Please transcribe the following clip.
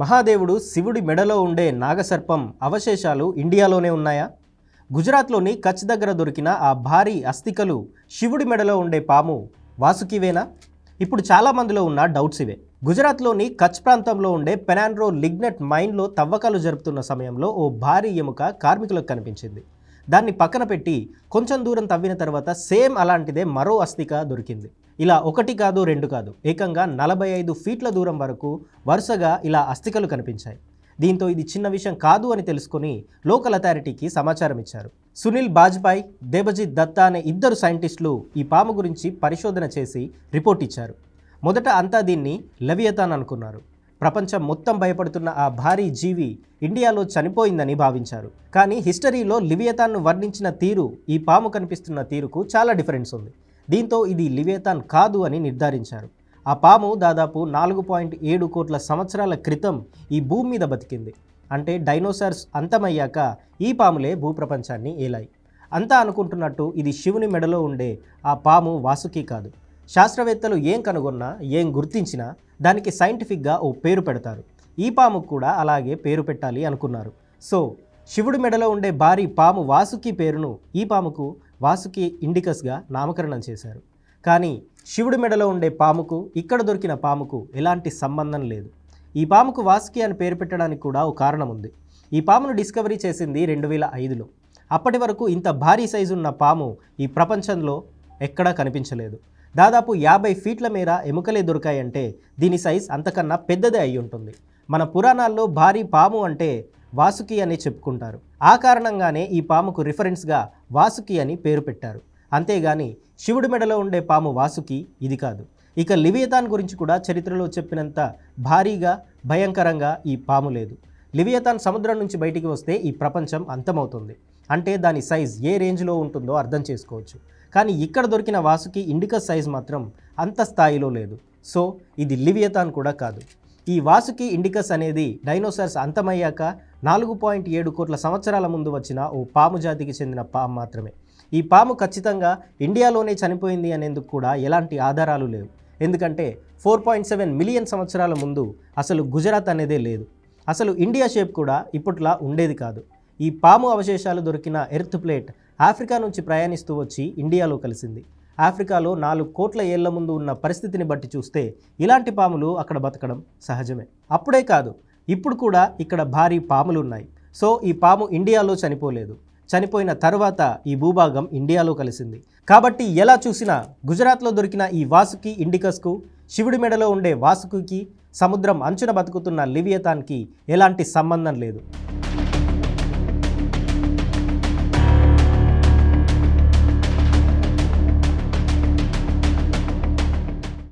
మహాదేవుడు శివుడి మెడలో ఉండే నాగసర్పం అవశేషాలు ఇండియాలోనే ఉన్నాయా? గుజరాత్లోని కచ్ దగ్గర దొరికిన ఆ భారీ అస్థికలు శివుడి మెడలో ఉండే పాము వాసుకివేనా? ఇప్పుడు చాలా మందిలో ఉన్న డౌట్స్ ఇవే. గుజరాత్లోని కచ్ ప్రాంతంలో ఉండే పెనాన్రో లిగ్నెట్ మైన్లో తవ్వకాలు జరుపుతున్న సమయంలో ఓ భారీ ఎముక కార్మికులకు కనిపించింది. దాన్ని పక్కన పెట్టి కొంచెం దూరం తవ్విన తర్వాత సేమ్ అలాంటిదే మరో అస్థిక దొరికింది. ఇలా ఒకటి కాదు రెండు కాదు. ఏకంగా నలభై ఐదు ఫీట్ల దూరం వరకు వరుసగా ఇలా అస్థికలు కనిపించాయి. దీంతో ఇది చిన్న విషయం కాదు అని తెలుసుకుని లోకల్ అథారిటీకి సమాచారం ఇచ్చారు. సునీల్ బాజ్పాయ్ దేబజిత్ దత్తా అనే ఇద్దరు సైంటిస్టులు ఈ పాము గురించి పరిశోధన చేసి రిపోర్ట్ ఇచ్చారు. మొదట అంతా దీన్ని లవియతాన్ అనుకున్నారు. ప్రపంచం మొత్తం భయపడుతున్న ఆ భారీ జీవి ఇండియాలో చనిపోయిందని భావించారు. కానీ హిస్టరీలో లివియతాన్ను వర్ణించిన తీరు ఈ పాము కనిపిస్తున్న తీరుకు చాలా డిఫరెన్స్ ఉంది. దీంతో ఇది లివేతాన్ కాదు అని నిర్ధారించారు. ఆ పాము దాదాపు నాలుగు పాయింట్ ఏడు కోట్ల సంవత్సరాల క్రితం ఈ భూమి మీద బతికింది. అంటే డైనోసార్స్ అంతమయ్యాక ఈ పాములే భూప్రపంచాన్ని ఏలాయి. అంతా అనుకుంటున్నట్టు ఇది శివుని మెడలో ఉండే ఆ పాము వాసుకి కాదు. శాస్త్రవేత్తలు ఏం కనుగొన్నా ఏం గుర్తించినా దానికి సైంటిఫిక్గా ఓ పేరు పెడతారు. ఈ పాముకు కూడా అలాగే పేరు పెట్టాలి అనుకున్నారు. సో శివుడి మెడలో ఉండే భారీ పాము వాసుకి పేరును ఈ పాముకు వాసుకి ఇండికస్గా నామకరణం చేశారు. కానీ శివుడి మెడలో ఉండే పాముకు ఇక్కడ దొరికిన పాముకు ఎలాంటి సంబంధం లేదు. ఈ పాముకు వాసుకి అని పేరు పెట్టడానికి కూడా ఓ కారణం ఉంది ఈ పామును డిస్కవరీ చేసింది రెండు వేల ఐదులో. అప్పటి వరకు ఇంత భారీ సైజు ఉన్న పాము ఈ ప్రపంచంలో ఎక్కడా కనిపించలేదు. దాదాపు యాభై ఫీట్ల మేర ఎముకలే దొరికాయంటే దీని సైజ్ అంతకన్నా పెద్దదే అయి ఉంటుంది మన పురాణాల్లో భారీ పాము అంటే వాసుకి అని చెప్పుకుంటారు. ఆ కారణంగానే ఈ పాముకు రిఫరెన్స్గా వాసుకి అని పేరు పెట్టారు. అంతేగాని శివుడి మెడలో ఉండే పాము వాసుకి ఇది కాదు. ఇక లివియతాన్ గురించి కూడా చరిత్రలో చెప్పినంత భారీగా భయంకరంగా ఈ పాము లేదు. లివియతాన్ సముద్రం నుంచి బయటికి వస్తే ఈ ప్రపంచం అంతమవుతుంది. అంటే దాని సైజ్ ఏ రేంజ్లో ఉంటుందో అర్థం చేసుకోవచ్చు. కానీ ఇక్కడ దొరికిన వాసుకి ఇండికస్ సైజ్ మాత్రం అంత స్థాయిలో లేదు. సో ఇది లివియతాన్ కూడా కాదు. ఈ వాసుకి ఇండికస్ అనేది డైనోసార్స్ అంతమయ్యాక నాలుగు పాయింట్ ఏడు కోట్ల సంవత్సరాల ముందు వచ్చిన ఓ పాము జాతికి చెందిన పాము మాత్రమే. ఈ పాము ఖచ్చితంగా ఇండియాలోనే చనిపోయింది అనేందుకు కూడా ఎలాంటి ఆధారాలు లేవు. ఎందుకంటే ఫోర్ పాయింట్ సెవెన్ మిలియన్ సంవత్సరాల ముందు అసలు గుజరాత్ అనేదే లేదు. అసలు ఇండియా షేప్ కూడా ఇప్పట్లా ఉండేది కాదు. ఈ పాము అవశేషాలు దొరికిన ఎర్త్ ప్లేట్ ఆఫ్రికా నుంచి ప్రయాణిస్తూ వచ్చి ఇండియాలో కలిసింది. ఆఫ్రికాలో నాలుగు కోట్ల ఏళ్ళ ముందు ఉన్న పరిస్థితిని బట్టి చూస్తే ఇలాంటి పాములు అక్కడ బతకడం సహజమే. అప్పుడే కాదు ఇప్పుడు కూడా ఇక్కడ భారీ పాములు ఉన్నాయి సో ఈ పాము ఇండియాలో చనిపోలేదు. చనిపోయిన తర్వాత ఈ భూభాగం ఇండియాలో కలిసింది. కాబట్టి ఎలా చూసినా గుజరాత్లో దొరికిన ఈ వాసుకి ఇండికస్కు శివుడి మెడలో ఉండే వాసుకుకి సముద్రం అంచున బతుకుతున్న లివియతాన్కి ఎలాంటి సంబంధం లేదు.